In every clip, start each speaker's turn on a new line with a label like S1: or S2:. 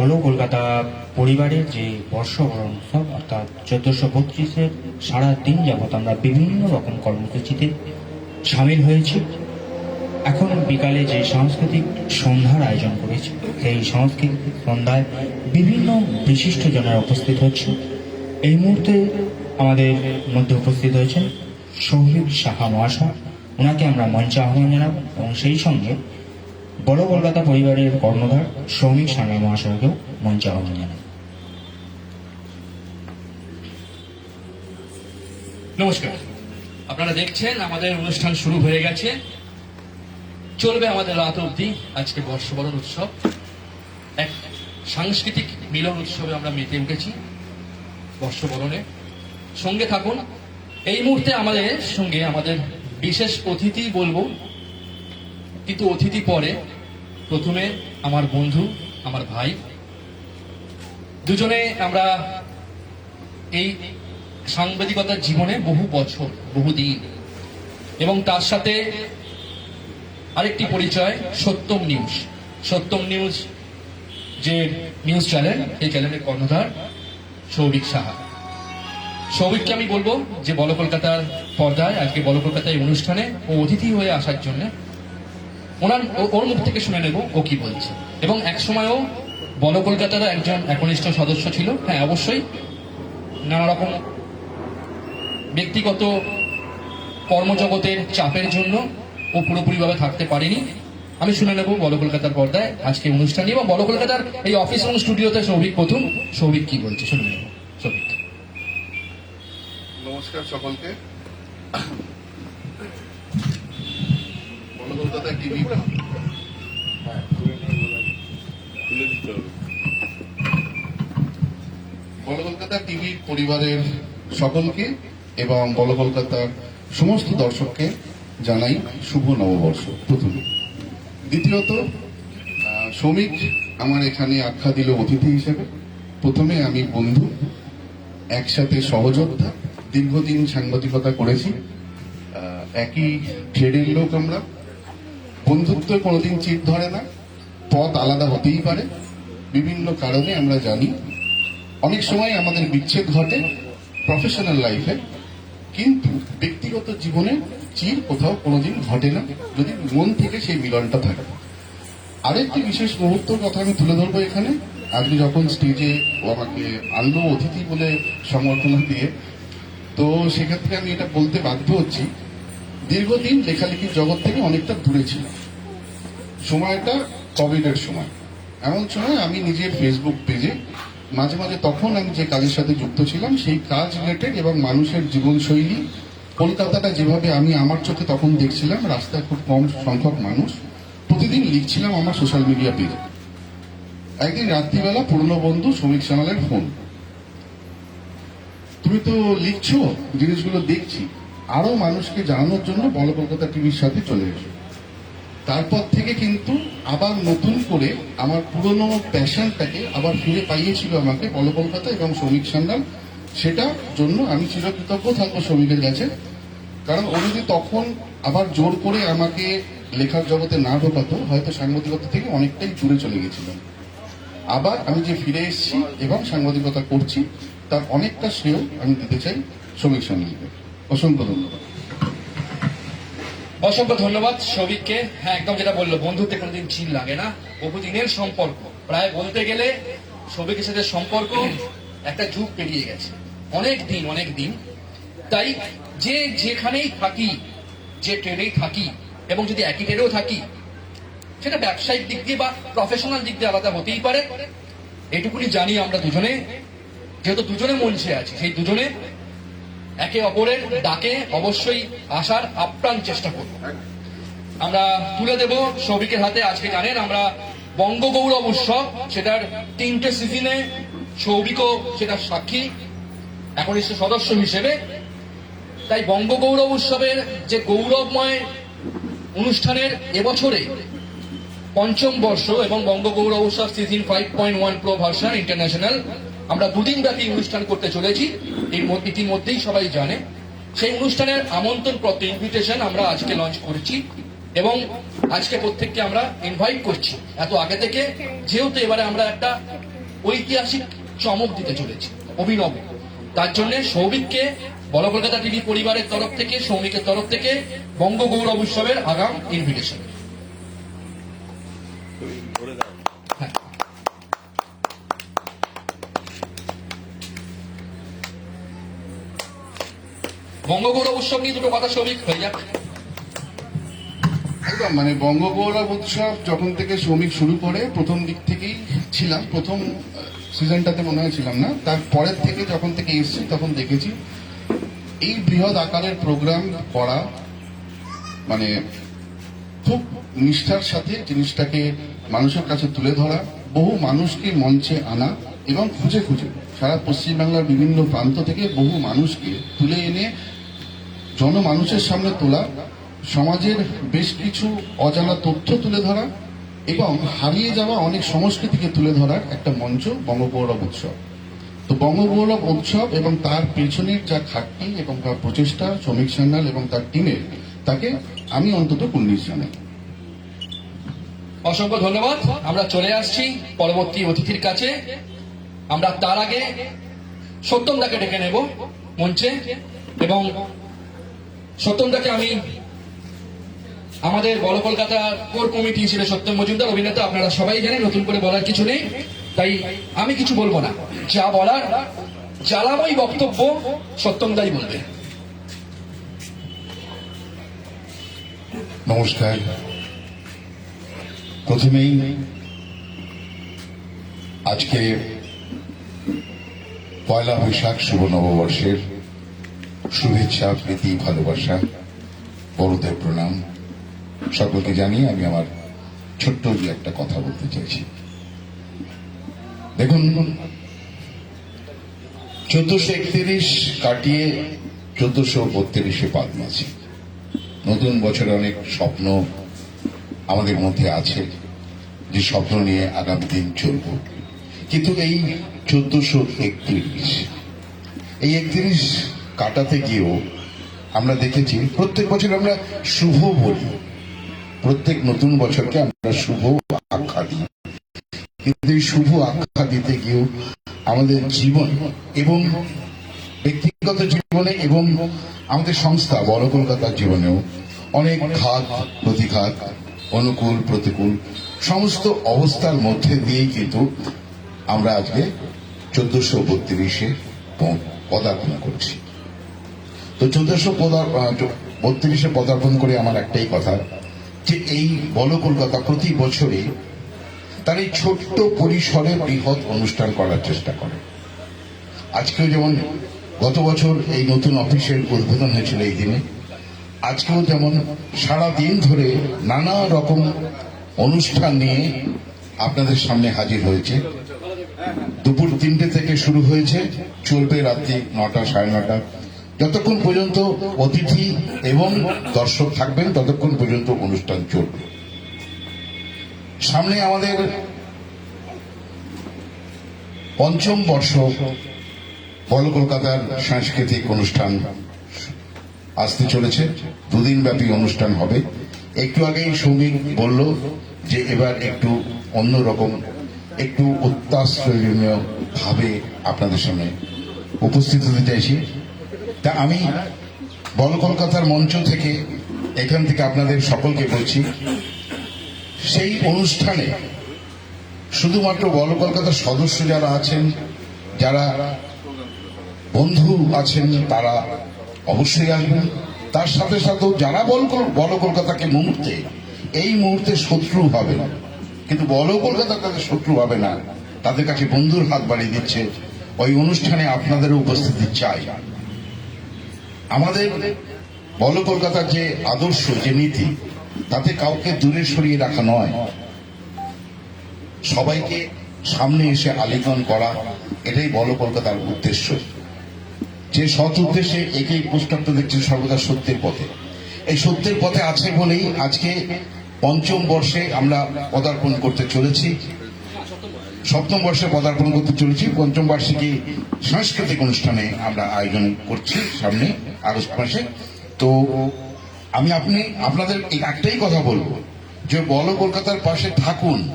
S1: বলো কলকাতা পরিবারের যে বর্ষবরণ উৎসব অর্থাৎ চোদ্দশো বত্রিশের সারা দিন যাবৎ আমরা বিভিন্ন রকম কর্মসূচিতে সামিল হয়েছি। এখন বিকালে যে সাংস্কৃতিক সন্ধ্যার আয়োজন করেছি, সেই সাংস্কৃতিক সন্ধ্যায় বিভিন্ন বিশিষ্ট জনেরা উপস্থিত হচ্ছে। এই মুহূর্তে আমাদের মধ্যে উপস্থিত হয়েছেন সৌভিক সাহা মহাশয়। ওনাকে আমরা মঞ্চে আহ্বান জানাব এবং সেই সঙ্গে বড় কলকাতা পরিবারের কর্ণধার শ্রমিক সাঙ্গা মহাশয়কেও মঞ্চে আহ্বান জানাব
S2: নমস্কার। আপনারা দেখছেন, আমাদের অনুষ্ঠান শুরু হয়ে গেছে। চলবে আমাদের রাত অবধি আজকে বর্ষবরণ উৎসব। এক সাংস্কৃতিক মিলন উৎসবে আমরা মেতে উঠেছি বর্ষবরণে। সঙ্গে থাকুন। এই মুহূর্তে আমাদের সঙ্গে আমাদের বিশেষ অতিথি বলব কিন্তু অতিথি পরে প্রথমে আমার বন্ধু, আমার ভাই। দুজনে আমরা এই সাংবাদিকতার জীবনে বহু বছর, বহু দিন এবং তার সাথে আরেকটি পরিচয়, সত্যম নিউজ। সত্যম নিউজ যে নিউজ চ্যানেল এই চ্যানেলের কর্ণধার সৌভিক সাহা। সৌভিককে আমি বলব যে বল কলকাতার পর্দায়, আজকে বল কলকাতায় অনুষ্ঠানে ও অতিথি হয়ে আসার জন্য ওনার ওর মুখ থেকে শুনে নেব ও কি বলছে। এবং এক সময়ও বল কলকাতার একজন একনিষ্ঠ সদস্য ছিল। হ্যাঁ অবশ্যই। নানা রকম ব্যক্তিগত কর্মজগতের চাপের জন্য ও পুরোপুরিভাবে থাকতে পারেনি। আমি শুনে নেব বল কলকাতার পর্দায় আজকে অনুষ্ঠান নিয়ে। এবং বল কলকাতার এই অফিস এবং স্টুডিওতে সৌভিক প্রথম। সৌভিক কি বলছে? শুনে নেব। সৌভিক।
S3: নমস্কার সকলকে বলো কলকাতা টিভি বলো কলকাতা টিভি পরিবারের সকলকে এবং বলো কলকাতার সমস্ত দর্শককে জানাই শুভ নববর্ষ। প্রথমে দ্বিতীয়ত শ্রমিক আমার এখানে আখ্যা দিল অতিথি হিসেবে। প্রথমে আমি বন্ধু একসাথে সহযোদ্ধা দীর্ঘদিন সাংবাদিকতা করেছি। একই ট্রেডের লোক আমরা। বন্ধুত্ব কোনোদিন চিট ধরে না, পথ আলাদা হতেই পারে। বিভিন্ন কারণে আমরা জানি, অনেক সময় আমাদের বিচ্ছেদ ঘটে প্রফেশনাল লাইফে কিন্তু ব্যক্তিগত জীবনে চির কোথাও কোনোদিন ঘটে না, যদি মন থেকে সেই মিলনটা থাকে। আরেকটি বিশেষ মুহূর্তর কথা আমি তুলে ধরবো এখানে। আজকে যখন স্টেজে ও আমাকে আনলো অতিথি বলে সংবর্ধনা দিয়ে, তো সেক্ষেত্রে আমি এটা বলতে বাধ্য হচ্ছি দীর্ঘদিন লেখালেখির জগৎ থেকে অনেকটা দূরে ছিল সময়টা কোভিডের সময়। এমন সময় আমি নিজের ফেসবুক পেজে মাঝে মাঝে তখন আমি যে কাজের সাথে যুক্ত ছিলাম, সেই কাজ রিলেটেড এবং মানুষের জীবনশৈলী কলকাতাটা যেভাবে আমি আমার চোখে তখন দেখছিলাম, রাস্তায় খুব কম সংখ্যক মানুষ প্রতিদিন লিখছিলাম আমার সোশ্যাল মিডিয়া পেজে একদিন রাত্রিবেলা পুরনো বন্ধু শ্রমিক সামালের ফোন তুমি তো লিখছো, জিনিসগুলো দেখছি। আরও মানুষকে জানানোর জন্য বল কলকাতা টিভির সাথে চলে এসো। তারপর থেকে কিন্তু আবার নতুন করে আমার পুরনো প্যাশনটাকে আবার ফিরে পাইয়েছিল আমাকে বল কলকাতা এবং শ্রমিক সান্যাল। সেটার জন্য আমি চিরকৃতজ্ঞ থাকব শ্রমিকের কাছে। কারণ ও যদি তখন আবার জোর করে আমাকে লেখার জগতে না ঢোকাতো, হয়তো সাংবাদিকতা থেকে অনেকটাই দূরে চলে গেছিলাম। আবার আমি যে ফিরে এসেছি এবং সাংবাদিকতা করছি, তার অনেকটা শ্রেয় আমি দিতে চাই শ্রমিক সান্যালকে। অসংখ্য ধন্যবাদ।
S2: অসংখ্য ধন্যবাদ সৌভিককে। হ্যাঁ একদম যেটা বলল, বন্ধুত্বে কোনোদিন চিল লাগে না। বহুদিনের সম্পর্ক। প্রায় বলতে গেলে সৌভিকের সাথে সম্পর্ক একটা যুগ পেরিয়ে গেছে। অনেক দিন অনেক দিন। তাই যে যেখানেই থাকি, যে ট্রেনেই থাকি, এবং যদি একই ট্রেনেও থাকি, সেটা ব্যবসায়িক দিক দিয়ে বা প্রফেশনাল দিক দিয়ে আলাদা হতেই পারে। এটুকুনি জানি আমরা দুজনে। যেহেতু দুজনে মঞ্চে আছি, সেই দুজনে একে অপরের ডাকে অবশ্যই আসার আপ্রাণ চেষ্টা করব। আমরা তুলে দেব সৌভিকের হাতে আজকে জানেন আমরা বঙ্গগৌরব উৎসব, সেটার তিনটে সিজনে সৌভিকও সেটার সাক্ষী, একনিষ্ঠ সদস্য হিসেবে। তাই বঙ্গগৌরব উৎসবের যে গৌরবময় অনুষ্ঠানের এবছরে পঞ্চম বর্ষ এবং বঙ্গগৌরব উৎসব season five point one pro version international আমরা দুদিন ব্যাপী অনুষ্ঠান করতে চলেছি। মধ্যে ইতিমধ্যেই সবাই জানে। সেই অনুষ্ঠানের আমন্ত্রণ পত্র ইনভিটেশন আমরা আজকে লঞ্চ করেছি এবং আজকে প্রত্যেককে আমরা ইনভাইট করছি। এত আগে থেকে যেহেতু এবারে আমরা একটা ঐতিহাসিক চমক দিতে চলেছি, অভিনব। তার জন্য সৌভিককে বড় কলকাতা টিভি পরিবারের তরফ থেকে, সৌমিকের তরফ থেকে বঙ্গ গৌরব উৎসবের আগাম ইনভিটেশন বঙ্গগৌরব উৎসব নিয়ে দুটো কথা সৌভিক, হয়ে
S3: একদম মানে বঙ্গগৌরব উৎসব যখন থেকে শ্রমিক শুরু করে, প্রথম দিক থেকেই ছিলাম, প্রথম সিজনটাতে মনে হয় ছিলাম না তারপরের থেকে যখন থেকে এসেছি, তখন দেখেছি এই বৃহৎ আকারের প্রোগ্রাম করা মানে খুব নিষ্ঠার সাথে জিনিসটাকে মানুষের কাছে তুলে ধরা, বহু মানুষকে মঞ্চে আনা এবং খুঁজে খুঁজে, সারা পশ্চিমবাংলার বিভিন্ন প্রান্ত থেকে বহু মানুষকে তুলে এনে জনমানুষের সামনে তোলা, সমাজের বেশ কিছু অজানা তথ্য তুলে ধরা এবং হারিয়ে যাওয়া অনেক সংস্কৃতিকে তুলে ধরার একটা মঞ্চ বঙ্গগৌরব উৎসব। তো বঙ্গগৌরব উৎসব এবং তার পেছনের যা খাটনি এবং তার প্রচেষ্টা, শ্রমিক সান্যাল এবং তার টিমের তাকে আমি অন্তত কুর্নিশ জানাই।
S2: অসংখ্য ধন্যবাদ। আমরা চলে আসছি পরবর্তী অতিথির কাছে। আমরা তার আগে সত্যমদাকে ডেকে নেব মঞ্চে এবং সত্যমদাকে আমি আমাদের বড় কলকাতা কোর কমিটি হিসেবে সত্যম মজুমদার, অভিনেতা, আপনারা সবাই জানেন, নতুন করে বলার কিছু নেই। তাই আমি কিছু বলব না। যা বলার, জ্বালাময় বক্তব্য সত্যমদাই বলবে।
S4: নমস্কার। প্রথমেই আজকে পয়লা বৈশাখ, শুভ নববর্ষের শুভেচ্ছা, প্রীতি, ভালোবাসা, বড়দের প্রণাম। সকলকে জানিয়ে আমি আমার ছোট্ট একটা কথা বলতে চাইছি। দেখুন, চোদ্দশো একত্রিশ কাটিয়ে চোদ্দশো বত্রিশে পা দিয়েছি নতুন বছরে অনেক স্বপ্ন আমাদের মধ্যে আছে, যে স্বপ্ন নিয়ে আগামী দিন চলব। কিন্তু এই চোদ্দশো একত্রিশ, এই একত্রিশ কাটাতে গিয়েও আমরা দেখেছি প্রত্যেক বছর আমরা শুভ বলি। প্রত্যেক নতুন বছরকে আমরা শুভ আখ্যা দিই। কিন্তু এই শুভ আখ্যা দিতে গিয়েও আমাদের জীবন এবং ব্যক্তিগত জীবনে এবং আমাদের সংস্থা বড় কলকাতার জীবনেও অনেক ঘাত, প্রতিঘাত, অনুকূল, প্রতিকূল সমস্ত অবস্থার মধ্যে দিয়েই কিন্তু আমরা আজকে চোদ্দশো বত্রিশে পদার্পণ করছি। তো চোদ্দশো বত্রিশে পদার্পণ করে আমার একটাই কথা, যে এই বড় কলকাতা প্রতি বছরে তার এই ছোট্ট পরিসরে বৃহৎ অনুষ্ঠান করার চেষ্টা করে। আজকেও যেমন গত বছর এই নতুন অফিসের উদ্বোধন হয়েছিল এই দিনে, আজকেও যেমন সারা দিন ধরে নানা রকম অনুষ্ঠান নিয়ে আপনাদের সামনে হাজির হয়েছে। দুপুর তিনটে থেকে শুরু হয়েছে, চলবে রাত্রি নটা সাড়ে নটা। যতক্ষণ পর্যন্ত অতিথি এবং দর্শক থাকবেন, ততক্ষণ পর্যন্ত অনুষ্ঠান চলবে। সামনে আমাদের পঞ্চম বর্ষ বল কলকাতার সাংস্কৃতিক অনুষ্ঠান আসতে চলেছে। দুদিন ব্যাপী অনুষ্ঠান হবে। একটু আগেই সৌমিক বলল যে এবার একটু অন্যরকম, একটু অত্যাশ্রয়জনীয় ভাবে আপনাদের সামনে উপস্থিত হতে চাইছি। তা আমি বল কলকাতার মঞ্চ থেকে এখান থেকে আপনাদের সকলকে বলছি, সেই অনুষ্ঠানে শুধুমাত্র বল কলকাতার সদস্য যারা আছেন, যারা বন্ধু আছেন, তারা অবশ্যই আসবেন। তার সাথে সাথেও যারা বল বল কলকাতাকে মুহূর্তে, এই মুহূর্তে শত্রু হবে না কিন্তু বল কলকাতা তাদের শত্রু হবে না, তাদের কাছে বন্ধুর হাত বাড়িয়ে দিচ্ছে। ওই অনুষ্ঠানে আপনাদের উপস্থিতি চাই। আমাদের বল কলকাতার যে আদর্শ, যে নীতি, তাতে কাউকে দূরে সরিয়ে রাখা নয়। সবাইকে সামনে এসে আলিঙ্গন করা, এটাই বল কলকাতার উদ্দেশ্য। যে সৎ উদ্দেশ্যে একেই পুস্তক দেখছেন সর্বদা সত্যের পথে। এই সত্যের পথে আছে বলেই আজকে পঞ্চম বর্ষে আমরা পদার্পণ করতে চলেছি। সপ্তম বর্ষে পদার্পণ করতে চলেছি। পঞ্চম বার্ষিকী সাংস্কৃতিক অনুষ্ঠানে আমরা আয়োজন করছি সামনে আগস্ট মাসে। তো আমি আপনি, আপনাদের একটাই কথা বলব, যে বল কলকাতার পাশে থাকুন,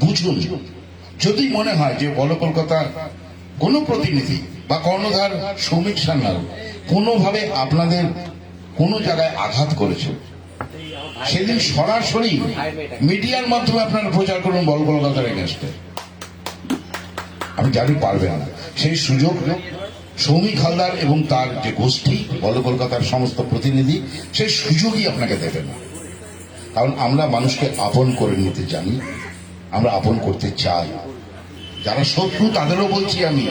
S4: বুঝুন। যদি মনে হয় যে বল কলকাতার কোনো প্রতিনিধি বা কর্ণধার শ্রমিক সান্যাল কোনোভাবে আপনাদের কোনো জায়গায় আঘাত করেছে সেদিন সরাসরি মিডিয়ার মাধ্যমে আপনারা প্রচার করুন, বল কলকাতার এগেনস্টে। আমি জানি পারবেন না। সেই সুযোগ সৌমিক হালদার এবং তার যে গোষ্ঠী, বল কলকাতার সমস্ত প্রতিনিধি, সেই সুযোগই আপনাকে দেবে না। কারণ আমরা মানুষকে আপন করে নিতে জানি, আমরা আপন করতে চাই। যারা শত্রু, তাদেরও বলছি আমি,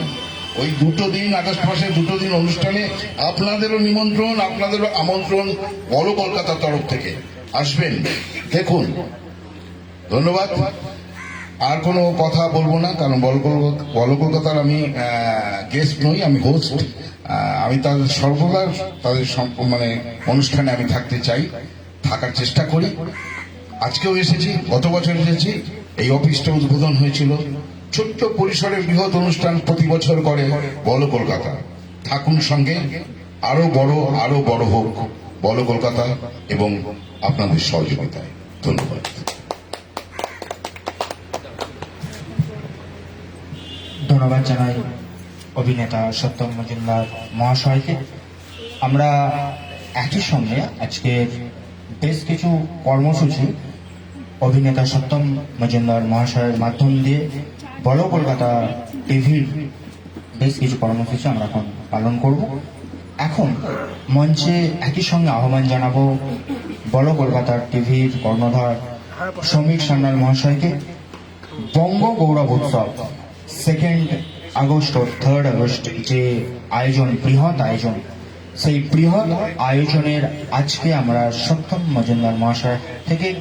S4: ওই দুটো দিন, আগস্ট মাসে দুটো দিন অনুষ্ঠানে আপনাদেরও নিমন্ত্রণ, আপনাদেরও আমন্ত্রণ বড় কলকাতার তরফ থেকে। আসবেন। দেখুন, ধন্যবাদ। আর কোনো কথা বলব না, কারণ বল কলকাতা- কলকাতার আমি গেস্ট নই, আমি হোস্ট আমি তাদের সর্বদা তাদের মানে অনুষ্ঠানে আমি থাকতে চাই, থাকার চেষ্টা করি। আজকেও এসেছি, গত বছর এসেছি, এই অফিসটা উদ্বোধন হয়েছিল। ছোট্ট পরিসরের বৃহৎ অনুষ্ঠান প্রতি বছর করে বল কলকাতা। থাকুন সঙ্গে, আরও বড় আরও বড় হোক। বল কলকাতা এবং আপনাদের সহযোগিতায়। ধন্যবাদ।
S1: ধন্যবাদ জানাই অভিনেতা সত্যম মজুমদার মহাশয়কে। আমরা একই সঙ্গে আজকের বেশ কিছু কর্মসূচি অভিনেতা সত্যম মজুমদার মহাশয়ের মাধ্যম দিয়ে। বড় কলকাতা টিভির বেশ কিছু কর্মসূচি আমরা এখন পালন করব। এখন মঞ্চে একই সঙ্গে আহ্বান জানাব বড় কলকাতার টিভির কর্ণধার শ্রমিক সান্যাল মহাশয়কে। বঙ্গ গৌরব উৎসব সেকেন্ড আগস্ট ও থার্ড আগস্ট যে আয়োজন, বৃহৎ আয়োজন, সেই বৃহৎ আয়োজনের আজকে আমরা সত্যম মজুমদার মহাশয় থেকে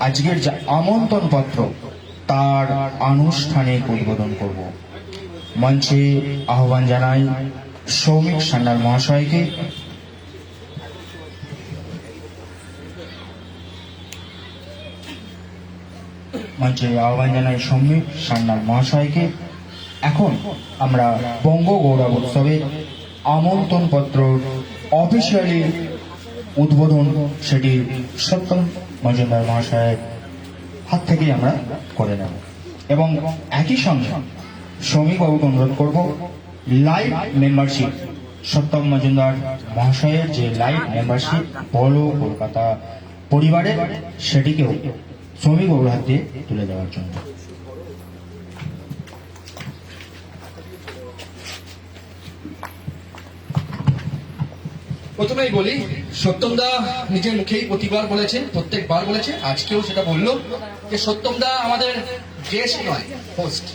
S1: আজকের যে আমন্ত্রণ পত্র, তার আনুষ্ঠানিক উদ্বোধন করব। মঞ্চে আহ্বান জানাই সৌমিক সান্যাল মহাশয়কে। মঞ্চে আহ্বান জানাই সৌমিক সান্যাল মহাশয়কে। এখন আমরা বঙ্গ গৌরব উৎসবে আমন্ত্রণ পত্র অফিসিয়ালি উদ্বোধন সেটি সত্যম মজুমদার মহাশয়ের হাত থেকেই আমরা করে নেব। এবং একই সঙ্গে শ্রমিকবাবুকে অনুরোধ করব লাইভ মেম্বারশিপ সত্যম মজুমদার মহাশয়ের যে লাইভ মেম্বারশিপ বলো কলকাতা পরিবারের, সেটিকেও শ্রমিক হাত দিয়ে তুলে দেওয়ার জন্য।
S2: প্রথমেই বলি সত্যমদা নিজের মুখেই প্রতিবার বলেছে প্রত্যেকবার বলেছে, আজকেও সেটা বলল যে সত্যমদা আমাদের গেস্ট নয় হোস্ট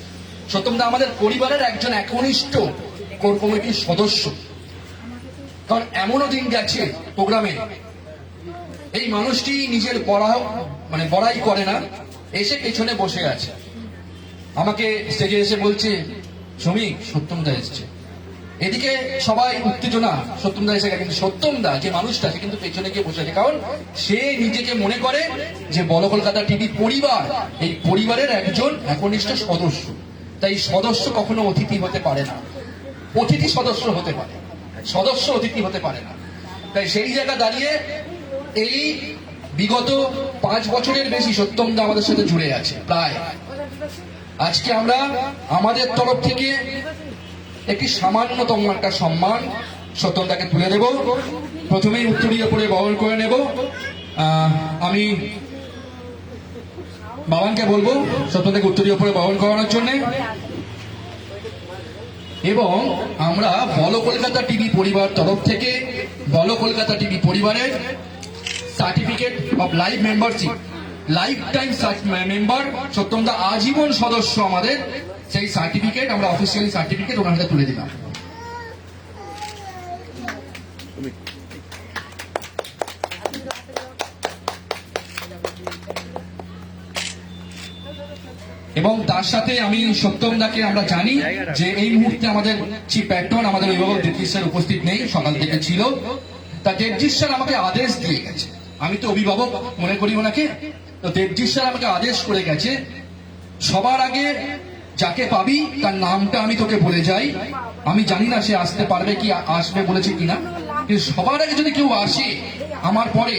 S2: সত্যমদা, আমাদের পরিবারের একজন একনিষ্ঠ কোর কমিটির সদস্য। কারণ এমনও দিন গেছে প্রোগ্রামে, এই মানুষটি নিজের বড়া মানে বড়াই করে না, এসে পেছনে বসে আছে। আমাকে স্টেজে এসে বলছে শ্রমিক সত্যমদা এসছে। এদিকে সবাই উত্তেজনা, সত্যমদা এসে গেছে। কিন্তু সত্যমদা, যে মানুষটা, সে কিন্তু পেছনে গিয়ে বসে আছে। কারণ সে নিজেকে মনে করে যে বল কলকাতা টিভি পরিবার, এই পরিবারের একজন একনিষ্ঠ সদস্য। তাই সদস্য কখনো অতিথি হতে পারে না। অতিথি সদস্য হতে পারে। সদস্য অতিথি হতে পারে না। তাই সেই জায়গা দাঁড়িয়ে এই বিগত পাঁচ বছরের বেশি সত্যমদা আমাদের সাথে জুড়ে আছে, প্রায়। আজকে আমরা আমাদের তরফ থেকে একটি সামান্যতম একটা সম্মান সত্যমদাকে তুলে দেব। প্রথমেই উত্তরীয় পরে বহন করে নেব। আমি বাবানকে বলব সত্যমদাকে উত্তরীয় পরে বহন করানোর জন্য। এবং আমরা বল কলকাতা টিভি পরিবার তরফ থেকে বল কলকাতা টিভি পরিবারের certificate of live membership life time member সত্যমদা আজীবন সদস্য আমাদের। সেই সার্টিফিকেট আমরা অফিসিয়ালি সার্টিফিকেট ওনার হাতে তুলে দিলাম। এবং তার সাথে আমি সত্যম দাকে আমরা জানি যে এই মুহূর্তে আমাদের চিফ আমাদের অভিভাবক দেবজিৎ স্যার উপস্থিত নেই, সকাল থেকে ছিল। তা দেবজিৎ স্যার আমাকে আদেশ দিয়ে গেছে। আমি তো অভিভাবক মনে করি ওনাকে। তো দেবজিৎ স্যার আমাকে আদেশ করে গেছে, সবার আগে যাকে পাবি, তার নামটা আমি তোকে বলে যাই। আমি জানি না সে আসতে পারবে কি, আসবে বলেছে কিনা। কিন্তু সবার আগে যদি কেউ আসে, আমার পরে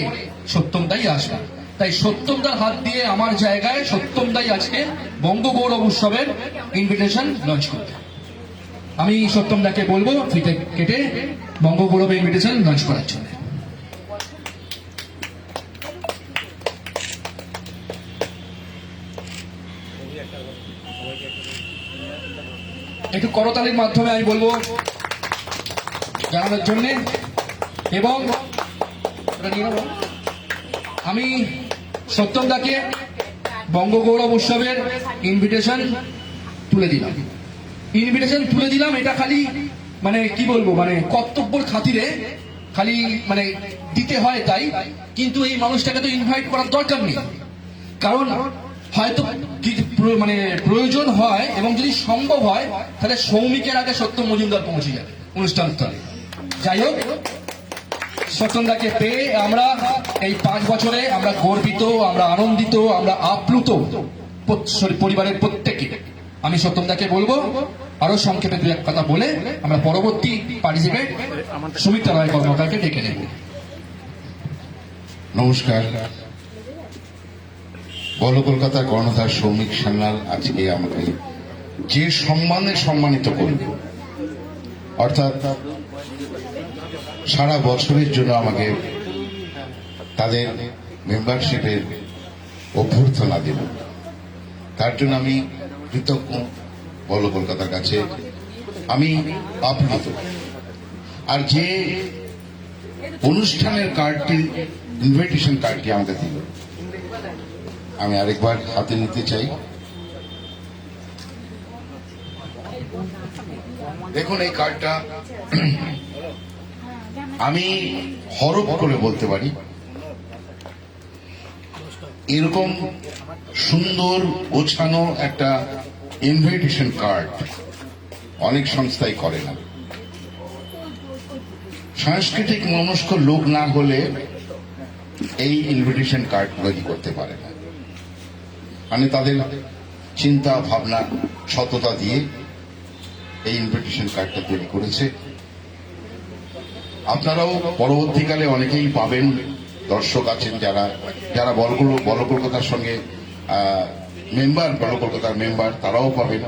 S2: সত্যমদাই আসবে। তাই সত্যমদার হাত দিয়ে আমার জায়গায় সত্যমদাই আজকে বঙ্গগৌরব উৎসবের ইনভিটেশন লঞ্চ করতে। আমি সত্যম দাকে বলব, ফিতে কেটে বঙ্গগৌরব ইনভিটেশন লঞ্চ করার জন্য। একটু করতালির মাধ্যমে আমি বলব, জানানোর জন্য। এবং। আমি সত্যম দাকে বঙ্গগৌরব উৎসবের ইনভিটেশন তুলে দিলাম। ইনভিটেশন তুলে দিলাম, এটা খালি মানে কি বলব মানে কর্তব্যর খাতিরে খালি মানে দিতে হয় তাই, কিন্তু এই মানুষটাকে তো ইনভাইট করার দরকার নেই। কারণ হয়তো মানে প্রয়োজন হয় এবং যদি সম্ভব হয়, তাহলে সৌমিকের আগে সত্য মজুমদার পৌঁছে যাবে অনুষ্ঠান স্থলে। যাই হোক সত্যনদাকে পেয়ে আমরা এই পাঁচ বছরে আমরা গর্বিত, আমরা আনন্দিত, আমরা আপ্লুত পরিবারের প্রত্যেকে। আমি সত্যনদাকে বলব, আরও সংক্ষেপে দু এক কথা বলে আমরা পরবর্তী পার্টিসিপেট সুমিত্রা রায় কর্মকারকে ডেকে নেব।
S4: নমস্কার। বল কলকাতার কর্ণধার সৌমিক সান্যাল আজকে আমাকে যে সম্মানে সম্মানিত করল অর্থাৎ সারা বছরের জন্য আমাকে তাদের মেম্বারশিপের অভ্যর্থনা দেব। তার জন্য আমি কৃতজ্ঞ বল কলকাতার কাছে। আমি আপ্লুত। আর যে অনুষ্ঠানের কার্ডটি ইনভিটেশন কার্ডটি আমাদের দিল, আমি আরেকবার হাতে নিতে চাই। দেখুন, এই কার্ডটা আমি হরফ করে বলতে পারি। এরকম সুন্দর গোছানো একটা ইনভিটেশন কার্ড অনেক সংস্থাই করে না। সাংস্কৃতিক মনস্ক লোক না হলে এই ইনভিটেশন কার্ড তৈরি করতে পারে না। মানে তাদের চিন্তা, ভাবনা, সততা দিয়ে এই ইনভিটেশন কার্ডটা তৈরি করেছে। আপনারাও পরবর্তীকালে অনেকেই পাবেন, দর্শক আছেন যারা যারা বলগুলো, বল কলকাতার সঙ্গে মেম্বার বল কলকাতার মেম্বার তারাও পাবেন।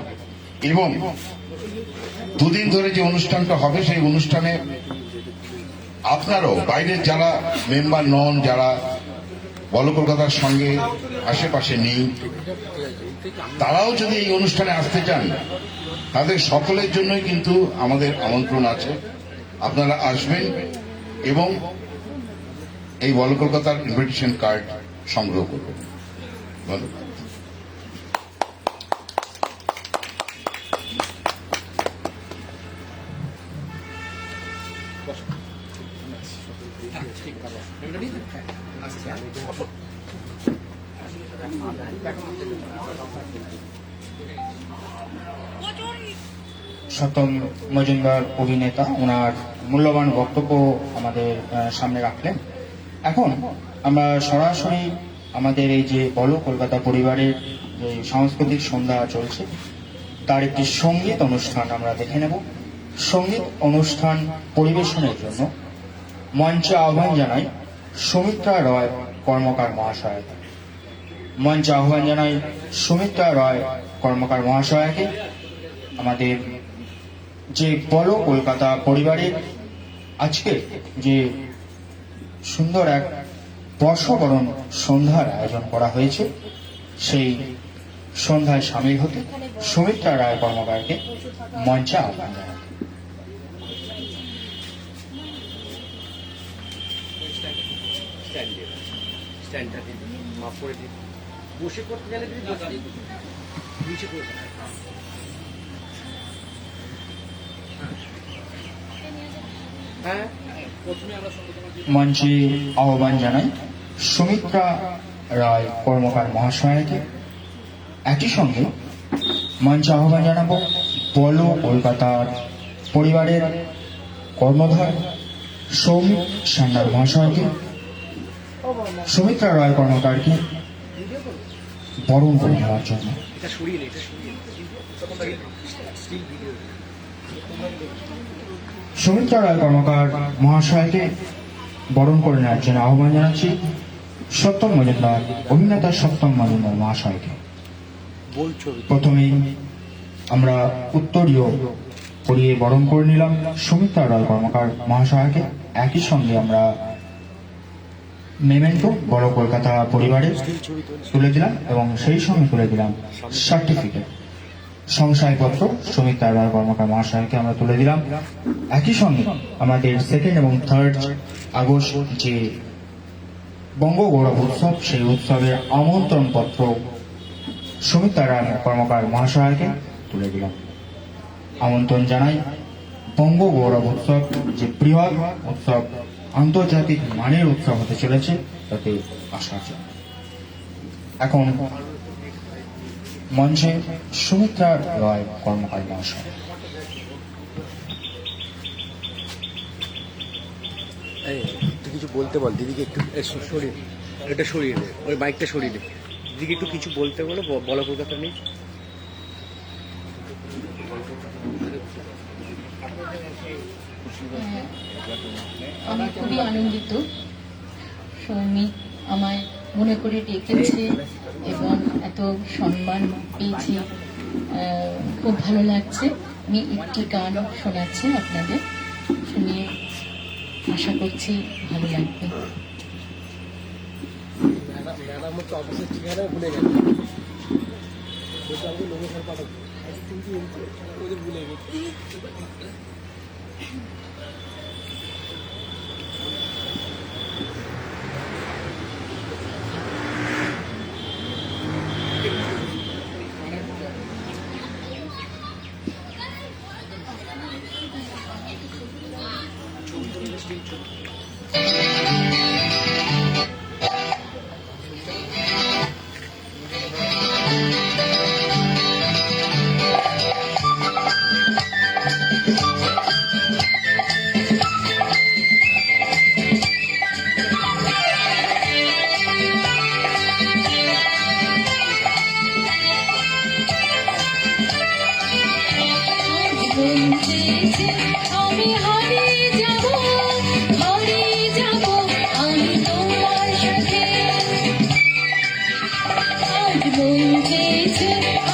S4: এবং দুদিন ধরে যে অনুষ্ঠানটা হবে, সেই অনুষ্ঠানে আপনারাও, বাইরের যারা মেম্বার নন, যারা বল কলকাতার সঙ্গে আশেপাশে নেই, তারাও যদি এই অনুষ্ঠানে আসতে চান, তাদের সকলের জন্যই কিন্তু আমাদের আমন্ত্রণ আছে। আপনারা আসবেন এবং এই বল কলকাতার ইনভিটেশন কার্ড সংগ্রহ করবেন। ধন্যবাদ।
S1: মজুমদার অভিনেতা ওনার মূল্যবান বক্তব্য আমাদের সামনে রাখলেন। এখন আমরা সরাসরি আমাদের এই যে বলো, কলকাতা পরিবারের যে সাংস্কৃতিক সন্ধ্যা চলছে, তার একটি সংগীত অনুষ্ঠান আমরা দেখে নেব। সংগীত অনুষ্ঠান পরিবেশনের জন্য মঞ্চে আহ্বান জানাই সুমিত্রা রয়, কর্মকার মহাশয়। মঞ্চে আহ্বান জানাই সুমিত্রা রয়, কর্মকার মহাশয়কে। আমাদের যে বলো, কলকাতা পরিবারের আজকে যে সুন্দর এক বর্ষবরণ সন্ধ্যার আয়োজন করা হয়েছে। সেই সন্ধ্যায় সামিল হতে সুমিত্রা রায় কর্মকারকে মঞ্চে আহ্বান
S5: দিন। বসে করতে গেলে কিন্তু বসে দিন নিচে করে দিন। হ্যাঁ প্রথমে আমরা সঙ্গে তোমার যে
S1: মঞ্চে আহ্বান জানাই সুমিত্রা রায় কর্মকার মহাশয়াকে। একই সঙ্গে মঞ্চে আহ্বান জানাব বলো কলকাতার পরিবারের কর্মধার সৌমিক সান্যাল মহাশয়কে। সুমিত্রা রায় কর্মকারকে বরণ করে নেওয়ার জন্য।
S5: এটা এটা
S1: সুমিত্রা রায় কর্মকার মহাশয়কে বরণ করে নেওয়ার জন্য আহ্বান জানাচ্ছি সত্যম মজুমদার, অভিনেতা সত্যম মজুমদার মহাশয়কে। প্রথমেই আমরা উত্তরীয় পরিয়ে বরণ করে নিলাম সুমিত্রা রয় কর্মকার মহাশয়কে। একই সঙ্গে আমরা মেমেন্টো বড় কলকাতা পরিবারে তুলে দিলাম এবং সেই সঙ্গে তুলে দিলাম সার্টিফিকেট সংশয়পত্র সুমিত্রা রয় কর্মকার মহাশয়কে আমরা তুলে দিলাম। একই সঙ্গে আমাদের সেকেন্ড এবং থার্ড আগস্ট যে বঙ্গগৌরব উৎসব, সেই উৎসবের আমন্ত্রণ পত্র সুমিত্রা রায় কর্মকার মহাশয়কে তুলে দিলাম। আমন্ত্রণ জানাই বঙ্গ গৌরব উৎসব, যে বৃহৎ উৎসব, আন্তর্জাতিক মানের উৎসব হতে চলেছে, তাতে জন্য এখন মঞ্চে সুমিত্রা রয় কর্মকার মহাশয়।
S5: এই, তুই কিছু বলতে বল দিদিকে একটু এ, সরিয়ে এটা সরিয়ে দে ওই বাইকটা সরিয়ে দে। দিদিকে একটু কিছু বলতে বলো বলো কলকাতা নেই।
S6: আমি খুবই আনন্দিত। সৌমিক আমায় মনে করে ডেকেছে। এবং এত সম্মান পেয়েছি। খুব ভালো লাগছে। আমি একটি গান শোনাচ্ছি আপনাদের। শুনিয়ে আশা করছি ভালো লাগবে।
S5: ভুলে
S6: আজ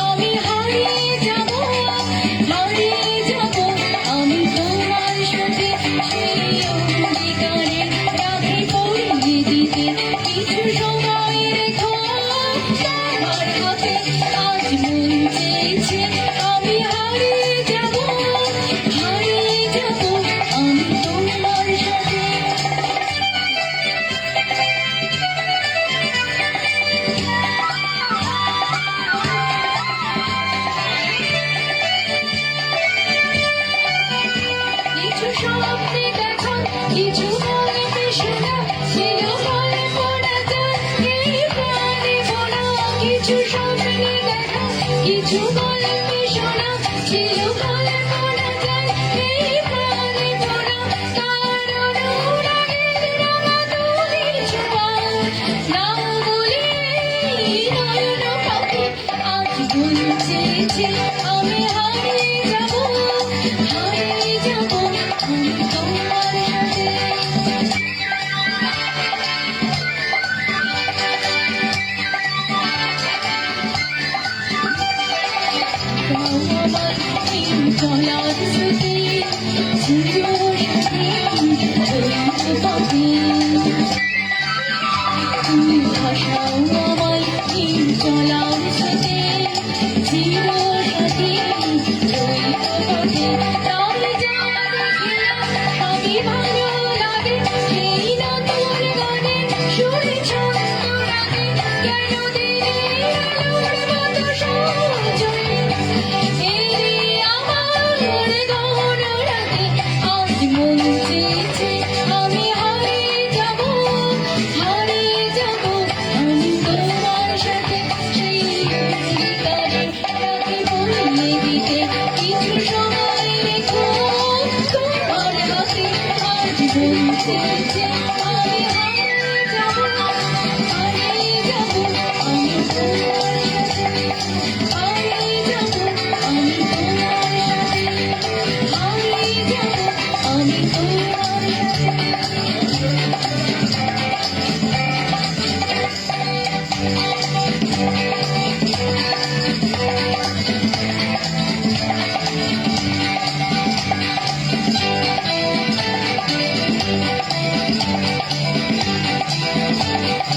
S6: আমি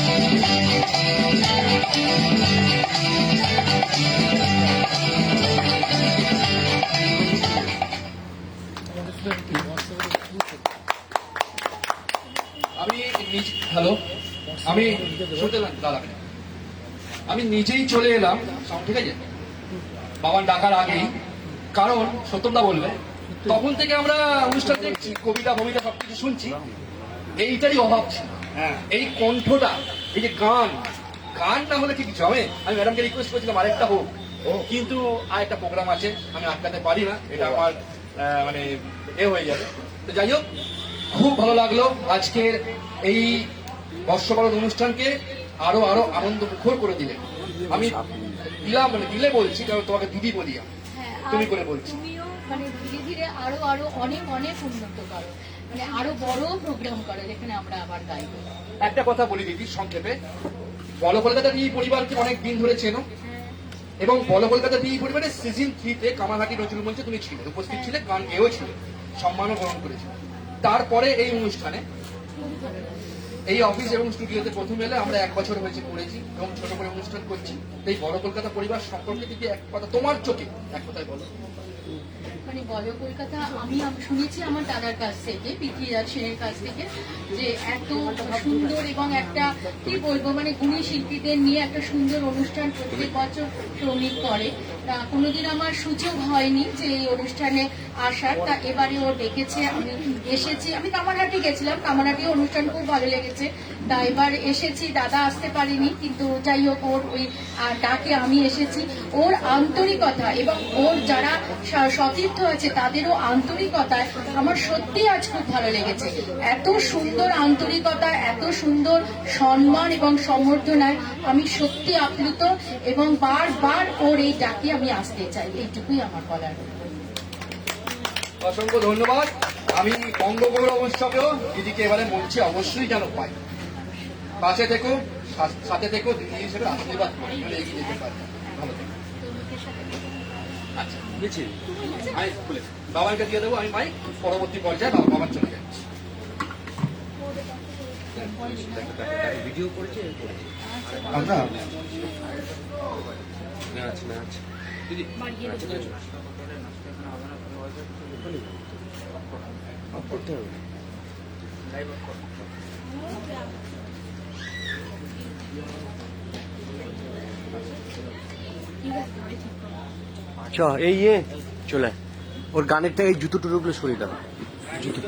S2: হ্যালো আমি আমি নিজেই চলে এলাম ঠিক আছে? বাবার ডাকার আগেই। কারণ সত্যমদা বললে তখন থেকে আমরা অনুষ্ঠান দেখছি, কবিতা ফবিতা সবকিছু শুনছি। এইটারই অভাব ছিল। এই কণ্ঠটা এই যে গান গান না হলে ঠিক হবে আমি ম্যাডামকে রিকোয়েস্ট করেছিলাম আরেকটা হোক। কিন্তু আর একটা প্রোগ্রাম আছে আমি আটকাতে পারি না। এটা আমার মানে এ হয়ে যাবে। তো যাই হোক খুব ভালো লাগল আজকের এই বর্ষবরণ অনুষ্ঠানকে আরও আরও আনন্দ মুখর করে দিলে। আমি দিলাম মানে দিলে বলছি কারণ তোমাকে দিদি বলি।
S7: হ্যাঁ,
S2: তুমি করে বলছি।
S7: মানে ধীরে ধীরে আরও আরও অনেক অনেক উন্নত করো। মানে আরও বড় প্রোগ্রাম করো, যেখানে আমরা আবার গাইবো
S2: একটা কথা বলি দিদি, সংক্ষেপে। বল কলকাতা টিভি পরিবারকে অনেক দিন ধরে চেনো। এবং বল কলকাতা টিভি পরিবারের সিজন থ্রিতে কামারহাটি নজরুল মঞ্চে তুমি ছিলে, উপস্থিত ছিলে, গান গেয়েও ছিলে, সম্মানও গ্রহণ করেছে তারপরে এই অনুষ্ঠানে, এই অফিস এবং স্টুডিওতে প্রথম এলে আমরা এক বছর হয়েছে করেছি এবং ছোট করে অনুষ্ঠান করছি। এই বড় কলকাতা পরিবার সম্পর্কে যদি এক কথা, তোমার চোখে এক কথায় বলো।
S7: মানে বলো, কলকাতা, আমি শুনেছি আমার দাদার কাছ থেকে পৃথ্বীরাজ সেনের কাছ থেকে, যে এত সুন্দর এবং একটা, কি বলব মানে গুণী শিল্পীদের নিয়ে একটা সুন্দর অনুষ্ঠান প্রত্যেক বছর শ্রমিক করে। কোনোদিন আমার সুযোগ হয়নি যে এই অনুষ্ঠানে আসার। তা এবারে ও ডেকেছে, আমি এসেছি। আমি কামারহাটি গেছিলাম, কামারহাটি অনুষ্ঠান খুব ভালো লেগেছে। তা এবার এসেছি, দাদা আসতে পারিনি, কিন্তু যাই হোক ওর ওই ডাকে আমি এসেছি। ওর আন্তরিকতা এবং ওর যারা সতীর্থ আছে তাদেরও আন্তরিকতায় আমার সত্যি আজ খুব ভালো লেগেছে। এত সুন্দর আন্তরিকতা, এত সুন্দর সম্মান এবং সম্বর্ধনায় আমি সত্যি আপ্লুত এবং বারবার ওর এই ডাকে আমি আসতে চাই এইটুকুই আমার বলার।
S2: অসংখ্য ধন্যবাদ। আমি বঙ্গগৌরব উৎসবেও দিদিকে এবারে মঞ্চে অবশ্যই যেন পাই। পাশে থেকো সাথে থেকো দিদি হিসেবে আশীর্বাদ করো এগিয়ে যেতে পারি ভালো থেকো। আচ্ছা
S5: গেছি
S2: আমি খুলে। বাবাকে দিয়ে দেবো আমি ভাই পরবর্তী পর্যায়ে বাবা বাবার চলে যাচ্ছি।
S5: ভিডিও করেছে এই ইয়ে চলে। ওর গানের এই জুতো টুটোগুলো সরিয়ে দাও। জুতো।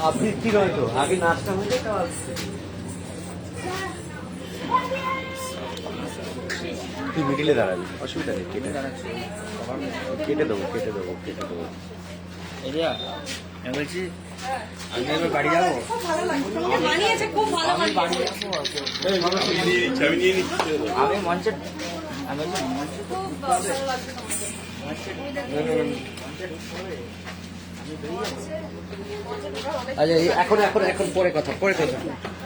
S5: আবৃত্তি নয় তো? আগে নাচটা হয়ে যায় তাও তুই মিডিলে দাঁড়াবি অসুবিধা নেই কেটে কেটে দেবো কেটে দেবো কেটে দেবো।
S8: আমি বলছি আমি এবার বাড়ি যাব? আমি মঞ্চে আমি বলছি মঞ্চে
S5: আচ্ছা এখন এখন এখন পরে কথা পরে কথা।